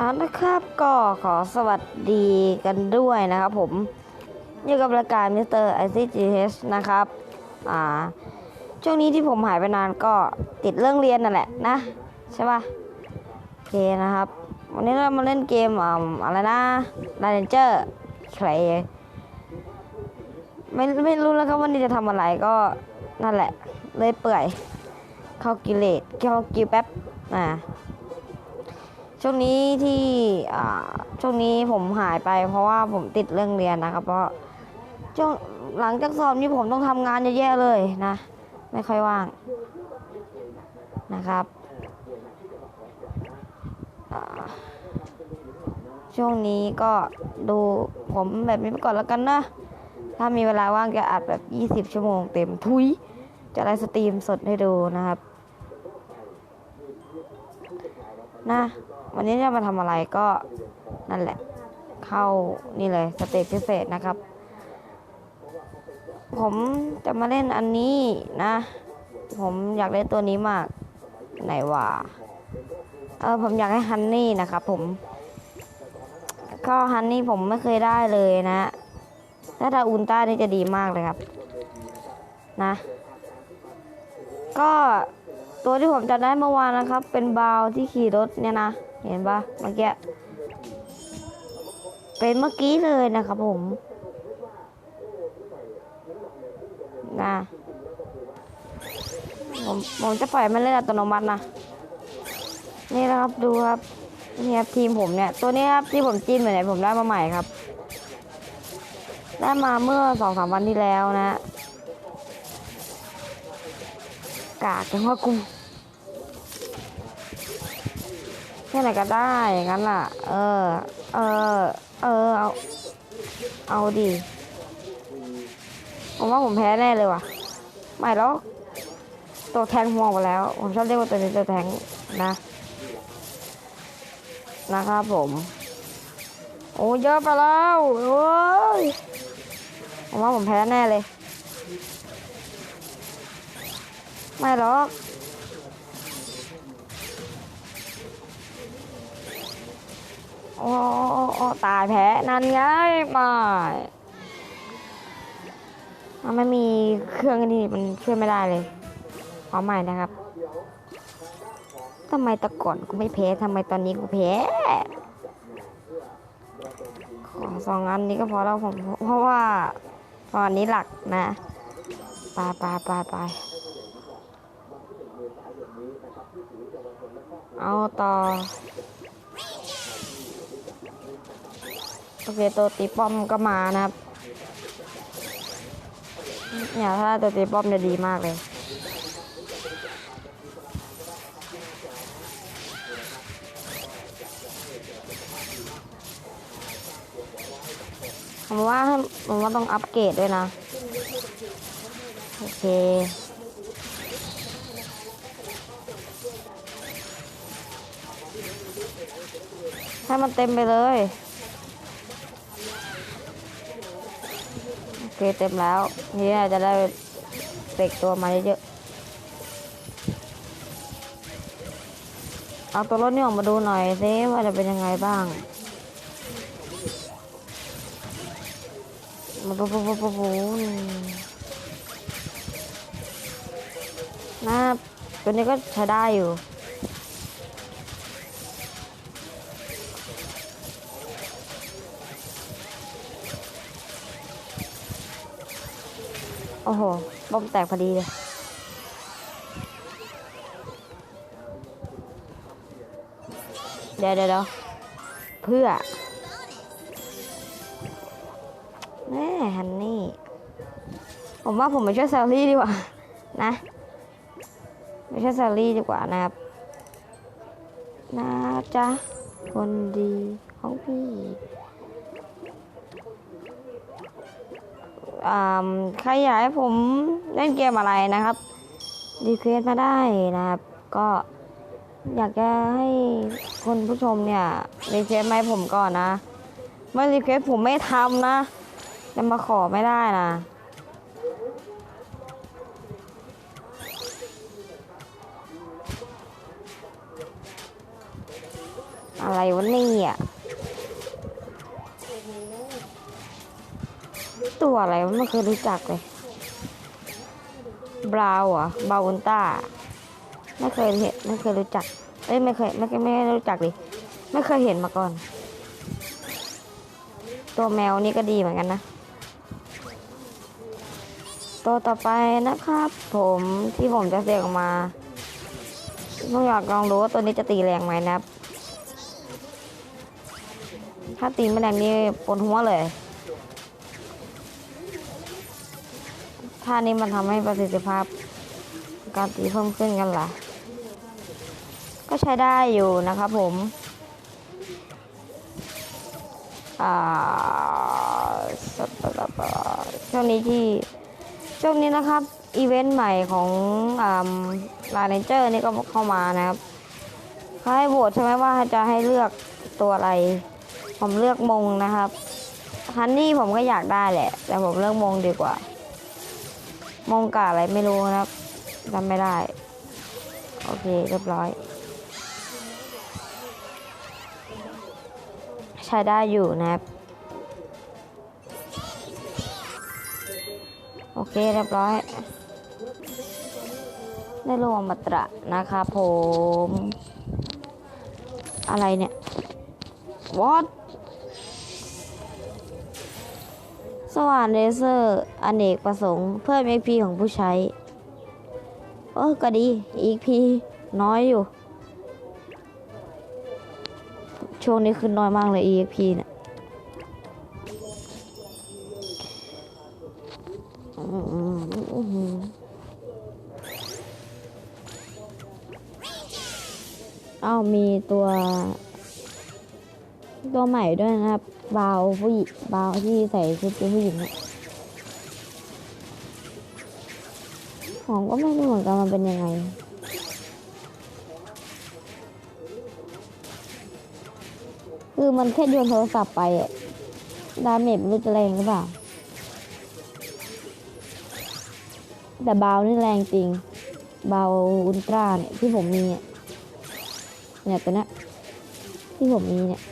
เอานะครับก็ขอสวัสดีกันด้วยนะครับผมอยู่กับรายการ Mr. ICGH นะครับ อ่า ช่วงนี้ที่ผมหายไปนานก็ติดเรื่องเรียนนั่นแหละนะ ใช่ปะโอเคนะครับ วันนี้เรามาเล่นเกมอ่าอะไรนะดเรนเจอร์ใครไม่ไม่รู้แล้วครับวันนี้จะทำอะไรก็นั่นแหละ เลยเปื่อย เข้ากิเลสเข้ากิวแป๊บอ่า ช่วงนี้ที่ช่วงนี้ผมหายไปเพราะว่าผมติดเรื่องเรียนนะครับ เพราะช่วงหลังจากสอบนี้ผมต้องทำงานเยอะแยะเลยนะ ไม่ค่อยว่างนะครับ ช่วงนี้ก็ดูผมแบบนี้ไปก่อนแล้วกันนะ ถ้ามีเวลาว่างจะอัดแบบ 20 ชั่วโมงเต็มทุย จะได้สตรีมสดให้ดูนะครับ นะ วันนี้จะมาทำอะไรก็นั่นแหละ เข้านี่เลยสเตจพิเศษนะครับ ผมจะมาเล่นอันนี้นะ ผมอยากเล่นตัวนี้มาก ไหนว่าเออผมอยากให้ฮันนี่นะครับผม ก็ฮันนี่ผมไม่เคยได้เลยนะ ถ้าถ้าอุลตร้านี่จะดีมากเลยครับ นะ ก็ตัวที่ผมจัดได้เมื่อวานนะครับ เป็นบาวที่ขี่รถเนี่ยนะ เห็นปะเมื่อกี้เป็นเมื่อกี้เลยนะครับผมนะผมผมจะปล่อยมันเล่นอัตโนมัตินะ นี่นะครับดูครับนี่ครับทีมผมเนี่ย ตัวนี้ครับที่ผมจิ้มเหมือนไหนผมได้มาใหม่ครับ ได้มาเมื่อสองสามวันที่แล้วนะ กากจังว่ากู แค่ไหนก็ได้ย่างนั้นล่ะ เออ เออ เออ เอา เอาดิ ผมว่าผมแพ้แน่เลยว่ะ ไม่หรอกตัวแทงมองไปแล้ว ผมชอบเรียกว่าตัวนี้ตัวแทงนะ นะครับผม โอ้เยอะไปแล้วโอ้ยผมว่าผมแพ้แน่เลย ไม่หรอก โอ้โอ้ตายแพ้นั่นไงม่มันไม่มีเครื่องอันนี้มันช่วยไม่ได้เลยเอใหม่นะครับทำไมต่ก่อนกูไม่แพ้ทำไมตอนนี้กูแพ้ขอสองอันนี้ก็พอแล้วผมเพราะว่าตอนนี้หลักนะไปไปไปไปเอาต่อ เคตัวตีป้อมก็มานะครับ เนี่ยถ้าตัวตีป้อมจะดีมากเลย ผมว่าผมว่าต้องอัปเกรดด้วยนะ โอเคให้มันเต็มไปเลย เคเต็มแล้วนี่จะได้เสกตัวมาเยอะๆเอาตัวรถนี่ออกมาดูหน่อยซิว่าจะเป็นยังไงบ้างมาปุ๊บปุ๊บปุ๊บปุ๊บปุ๊บนะตัวนี้ก็ใช้ได้อยู่ อ้โหบอมแตกพอดีเลยเดี๋ยวเดี๋ยวเดี๋ยวเพื่อแม่ฮันนี่ ผมว่าผมไปช่วยแซลลี่ดีกว่า นะไปช่วยแซลลี่ดีกว่านะครับนะจ๊ะคนดีของพี่ อ่า ใครอยากให้ผมเล่นเกมอะไรนะครับรีเควสมาได้นะครับ ก็อยากจะให้คนผู้ชมเนี่ยรีเควสมาให้ผมก่อนนะไม่รีเควสผมไม่ทำนะจะมาขอไม่ได้นะออะไรวะเนี่ย ตัวอะไรวะไม่เคยรู้จักเลย บราวน์เหรอบราวน์ต้า ไม่เคยเห็นไม่เคยรู้จัก เอ้ยไม่เคยไม่เคยไม่รู้จักดิไม่เคยเห็นมาก่อน ตัวแมวนี่ก็ดีเหมือนกันนะ ตัวต่อไปนะครับ ผมที่ผมจะเสียงออกมาต้องอยากลองดูว่าตัวนี้จะตีแรงไหมนะครับ ถ้าตีไม่แรงนี่ปวดหัวเลย ท่านี้มันทำให้ประสิทธิภาพ การตีเพิ่มขึ้นกันล่ะ ก็ใช้ได้อยู่นะครับผมอ่าช่วงนี้ที่ช่วงนี้นะครับ อีเวนต์ใหม่ของลาเรนเจอร์นี่ก็เข้ามานะครับเขาให้โหวตใช่ไหมว่าจะให้เลือกตัวอะไร ผมเลือกมงนะครับฮันนี่ผมก็อยากได้แหละ แต่ผมเลือกมงดีกว่า มงกาอะไรไม่รู้นะครับจำไม่ได้ โอเคเรียบร้อย ใช้ได้อยู่นะครับ โอเคเรียบร้อย ได้ลงอมตระนะครับผม อะไรเนี่ย what ว่านเลเซอร์อเนกประสงค์เพิ่ม EP ของผู้ใช้เออก็ดี EP น้อยอยู่ ช่วงนี้ขึ้นน้อยมากเลย EP เนี่ยอืมอืมอืมอืมเอ้ามีตัว ตัวใหม่ด้วยนะครับบาวผู้หญิงบาวที่ใส่ชุดเป็นผู้หญิงเนี่ยผมก็ไม่รู้เหมือนกันมันเป็นยังไงคือมันแค่โยนโทรศัพท์ไปอะดาเมจไม่รู้จะแรงหรือเปล่า แต่บาวนี่แรงจริงบาวอุลตร้าเนี่ยที่ผมมีเนี่ยเนี่ยตัวนี้ที่ผมมีเนี่ย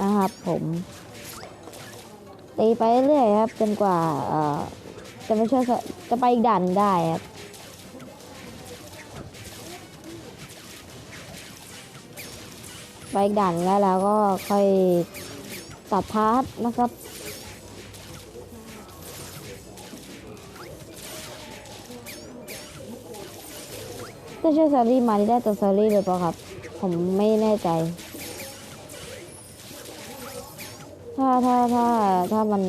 นะครับผมตีไปเรื่อยครับจนกว่าจะไม่ช่วยจะไปอีกด่านได้ครับไปอีกด่านแล้วแล้วก็ค่อยตัดพาร์ทนะครับถ้าช่วยซารี่มาได้ตัวซารี่เลยเปล่าครับ ผมไม่แน่ใจ ถ้าถ้าถ้าถ้ามัน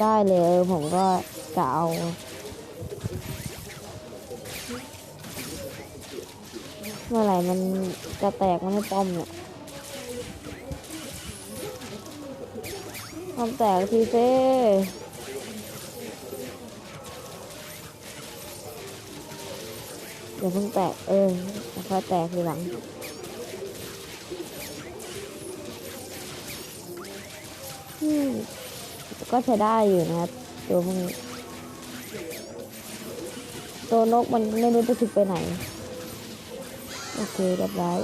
ได้เลยผมก็จะเอาเมื่อไหร่มันจะแตกมันให้ป้อมเนี่ยป้อมแตกทีเซ่เดี๋ยวเพิ่งแตกเออแค่อยแตกทีหลัง อืมก็ใช้ได้อยู่นะครับ ตัวพวกนี้ ตัวนกมันไม่รู้จะถึกไปไหน โอเคเรียบร้อย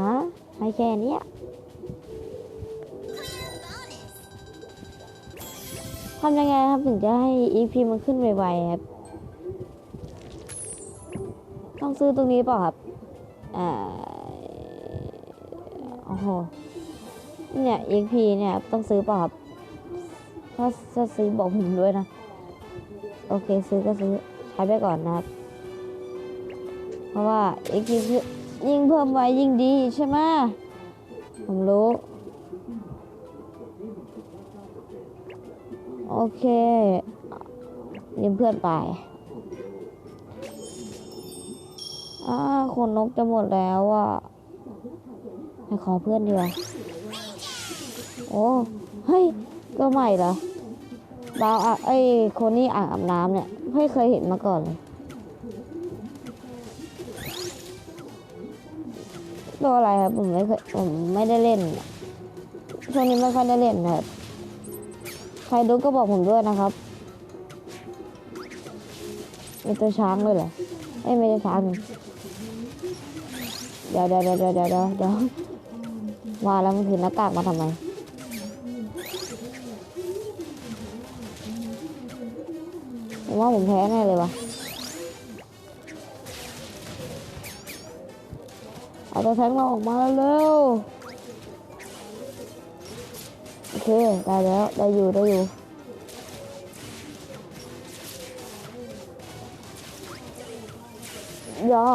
ฮะให้แค่นี้ทำยังไงครับถึงจะให้ EP มันขึ้นไวๆครับ ซื้อตรงนี้เปล่าครับอ่าโอ้โหเนี่ย EXP เนี่ยต้องซื้อเปล่าครับถ้าถ้าซื้อบอกผมด้วยนะ โอเคซื้อก็ซื้อใช้ไปก่อนนะครับ เพราะว่า EXP คือยิ่งเพิ่มไว้ยิ่งดีใช่ไหมผมรู้โอเคยืมเพื่อนไป อ่าขนนกจะหมดแล้วอะไปขอเพื่อนดีกว่าโอ้ เฮ้ย ก็ใหม่เหรอบาวอะไอ้คนนี้อ่างอาบน้ำเนี่ย ไม่เคยเห็นมาก่อนเลยตัวอะไรครับ ผมไม่เคยผมไม่ได้เล่นช่วงนี้ไม่ค่อยได้เล่นนะครับใครดูก็บอกผมด้วยนะครับมีตัวช้างด้วยเหรอเอ้ไม่ได้ช้างนี่ ดี๋ยวเดี๋ยวเดี๋ยวเดี๋ยวเดี๋ยวเดี๋ยวเดี๋ยวว่าแล้วมันถือหน้ากากมาทำไมผมว่าผมแพ้แน่เลยวะเอาตัวแทงเราออกมาเร็วโอเค ได้แล้ว ได้อยู่ ได้อยู่ย่อ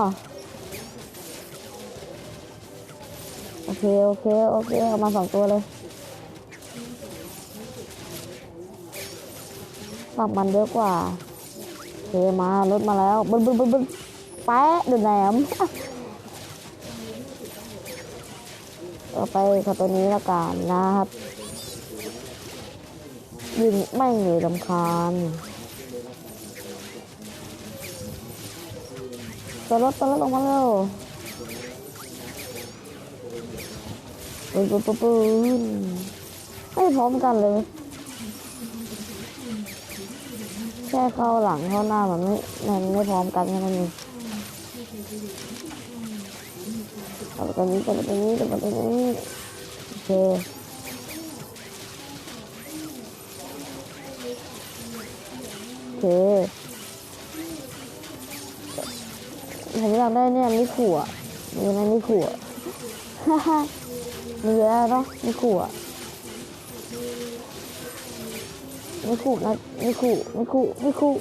เค โอเค โอเค เอามาสองตัวเลยฝักมันเยอะกว่าโอเคมารถมาแล้วบึ้นบึ้นบึ้นบึ้นแป๊ะเดือดแหนมเอาไปกับตัวนี้ละกันนะครับยิงไม่งเลยลำคาญตัวรถตัวรถลงมาเร็ว ปืนปืนปืนปืนไม่พร้อมกันเลยแค่เข้าหลังเข้าหน้ามันไม่มันไม่พร้อมกันแค่นั้นเองเอาตรงนี้ตรงนี้ตรงนี้โอเคโอเคผมอยากได้เนี่ยมิขู่อะมีไหมมิขู่อะฮ่าฮ่า มีเยอะเนาะมิขู่อะไม่ขู่นะไม่ขู่ไม่ขู่ไม่ขู่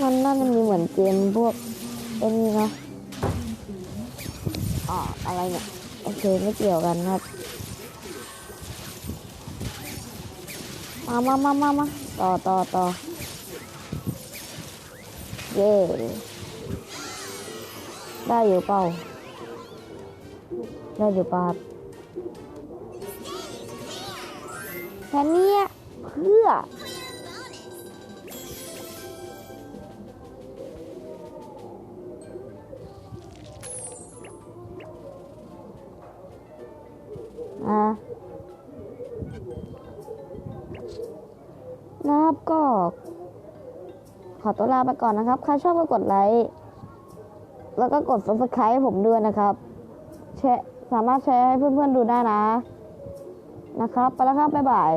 มันน่าจะมีเหมือนเกมพวกไอ้นี่เนาะอ๋ออะไรเนี่ยโอเคไม่เกี่ยวกันครับมามามามามาต่อต่อต่อเย่ได้อยู่เปล่า ได้อยู่ปล่าบแค่นี้เพื่อ อะนะครับก็ขอตัวลาไปก่อนนะครับ ใครชอบก็กดไลค์ แล้วก็กด subscribe ให้ผมด้วยนะครับ แชร์ สามารถแชร์ให้เพื่อนๆดูได้นะ นะครับ ไปแล้วครับ บ๊ายบาย